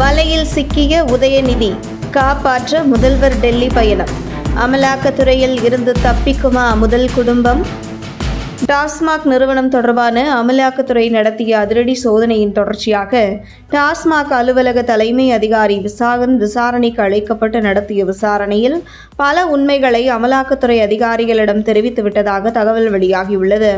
வலையில் சிக்கிய உதயநிதி காப்பாற்ற முதல்வர் டெல்லி பயணம். அமலாக்கத்துறையில் இருந்து தப்பிக்குமா முதல் குடும்பம்? டாஸ்மாக் நிறுவனம் தொடர்பான அமலாக்கத்துறை நடத்திய அதிரடி சோதனையின் தொடர்ச்சியாக டாஸ்மாக் அலுவலக தலைமை அதிகாரி விசாகன் விசாரணைக்கு அழைக்கப்பட்டு நடத்திய விசாரணையில் பல உண்மைகளை அமலாக்கத்துறை அதிகாரிகளிடம் தெரிவித்துவிட்டதாக தகவல் வெளியாகியுள்ளது.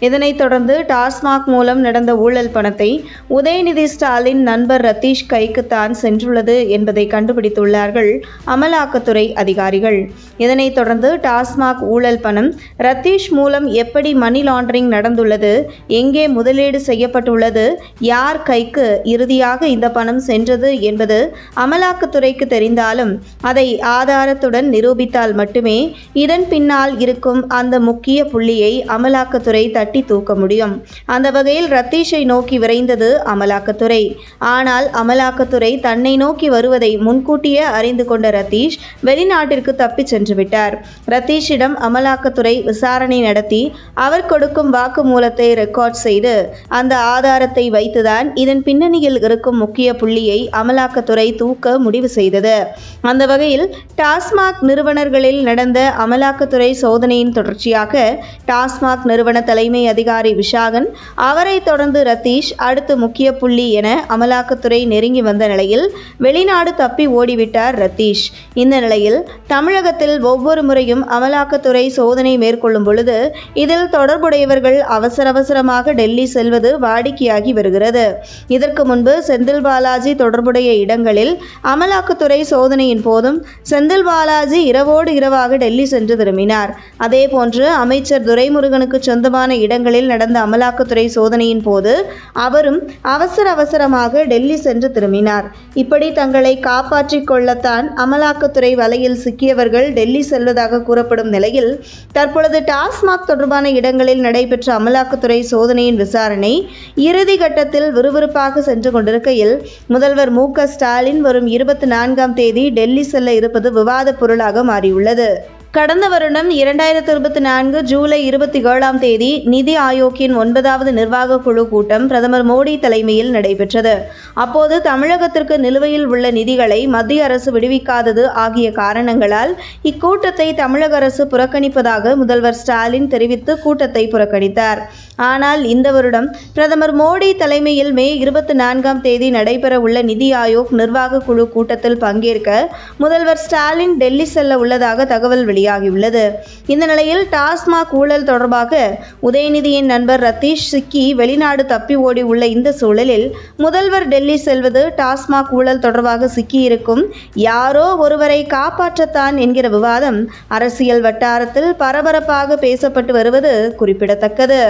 இதனைத் தொடர்ந்து டாஸ்மாக் மூலம் நடந்த ஊழல் பணத்தை உதயநிதி ஸ்டாலின் நண்பர் ரத்தீஷ் கைக்குத்தான் சென்றுள்ளது என்பதை கண்டுபிடித்துள்ளார்கள் அமலாக்கத்துறை அதிகாரிகள். இதனைத் தொடர்ந்து டாஸ்மாக் ஊழல் பணம் ரத்தீஷ் மூலம் எப்படி மணி லாண்டரிங் நடந்துள்ளது எங்கே முதலீடு செய்யப்பட்டுள்ளது யார் கைக்கு இறுதியாக இந்த பணம் சென்றது என்பது அமலாக்கத்துறைக்கு தெரிந்தாலும் அதை ஆதாரத்துடன் நிரூபித்தால் மட்டுமே இதன் பின்னால் இருக்கும் அந்த முக்கிய புள்ளியை அமலாக்கத்துறை தட்டி தூக்க முடியும். அந்த வகையில் ரத்தீஷை நோக்கி விரைந்தது அமலாக்கத்துறை. ஆனால் அமலாக்கத்துறை தன்னை நோக்கி வருவதை முன்கூட்டியே அறிந்து கொண்ட ரத்தீஷ் வெளிநாட்டிற்கு தப்பிச் சென்று விட்டார் ரத்தீஷிடம் அமலாக்கத்துறை விசாரணை நடத்தி அவர் கொடுக்கும் வாக்குமூலத்தை ரெக்கார்ட் செய்து அந்த ஆதாரத்தை வைத்துதான் இதன் பின்னணியில் இருக்கும் முக்கிய புள்ளியை அமலாக்கத்துறை தூக்க முடிவு செய்தது. அந்த வகையில் டாஸ்மாக் நிறுவனர்களில் நடந்த அமலாக்கத்துறை சோதனையின் தொடர்ச்சியாக டாஸ்மாக் நிறுவன தலைமை அதிகாரி விஷாகன் அவரை தொடர்ந்து ரத்தீஷ் அடுத்து முக்கிய புள்ளி என அமலாக்கத்துறை நெருங்கி வந்த நிலையில் வெளிநாடு தப்பி ஓடிவிட்டார் ரத்தீஷ். இந்த நிலையில் தமிழகத்தில் ஒவ்வொரு முறையும் அமலாக்கத்துறை சோதனை மேற்கொள்ளும் பொழுது இதில் தொடர்புடையவர்கள் அவசர அவசரமாக டெல்லி செல்வது வாடிக்கையாகி வருகிறது. இதற்கு முன்பு செந்தில் பாலாஜி தொடர்புடைய இடங்களில் அமலாக்கத்துறை சோதனையின் போதும் செந்தில் பாலாஜி இரவோடு இரவாக டெல்லி சென்று திரும்பினார். அதேபோன்று அமைச்சர் துரைமுருகனுக்கு சொந்தமான இடங்களில் நடந்த அமலாக்கத்துறை சோதனையின் போது அவரும் அவசர அவசரமாக டெல்லி சென்று திரும்பினார். இப்படி தங்களை காப்பாற்றிக் கொள்ளத்தான் அமலாக்கத்துறை வலையில் சிக்கியவர்கள் டெல்லி டெல்லி செல்வதாக கூறப்படும் நிலையில் தற்பொழுது டாஸ்மாக் தொடர்பான இடங்களில் நடைபெற்ற அமலாக்கத்துறை சோதனையின் விசாரணை இறுதி கட்டத்தில் விறுவிறுப்பாக சென்று கொண்டிருக்கையில் முதல்வர் மு க ஸ்டாலின் வரும் இருபத்தி நான்காம் தேதி டெல்லி செல்ல இருப்பது விவாதப் பொருளாக மாறியுள்ளது. கடந்த வருடம் இரண்டாயிரத்தி இருபத்தி நான்கு ஜூலை இருபத்தி ஏழாம் தேதி நிதி ஆயோக்கின் ஒன்பதாவது நிர்வாக குழு கூட்டம் பிரதமர் மோடி தலைமையில் நடைபெற்றது. அப்போது தமிழகத்திற்கு நிலுவையில் உள்ள நிதிகளை மத்திய அரசு விடுவிக்காதது ஆகிய காரணங்களால் இக்கூட்டத்தை தமிழக அரசு புறக்கணிப்பதாக முதல்வர் ஸ்டாலின் தெரிவித்து கூட்டத்தை புறக்கணித்தார். ஆனால் இந்த வருடம் பிரதமர் மோடி தலைமையில் மே இருபத்தி நான்காம் தேதி நடைபெற உள்ள நிதி ஆயோக் நிர்வாக குழு கூட்டத்தில் பங்கேற்க முதல்வர் ஸ்டாலின் டெல்லி செல்ல உள்ளதாக தகவல் வெளியாகியுள்ளது. இந்த நிலையில் டாஸ்மாக் ஊழல் தொடர்பாக உதயநிதியின் நண்பர் ரத்தீஷ் சிக்கி வெளிநாடு தப்பி ஓடி உள்ள இந்த சூழலில் முதல்வர் டெல்லி செல்வது டாஸ்மாக் ஊழல் தொடர்பாக சிக்கியிருக்கும் யாரோ ஒருவரை காப்பாற்றத்தான் என்கிற விவாதம் அரசியல் வட்டாரத்தில் பரபரப்பாக பேசப்பட்டு வருவது குறிப்பிடத்தக்கது.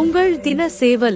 உங்கள் தின சேவல்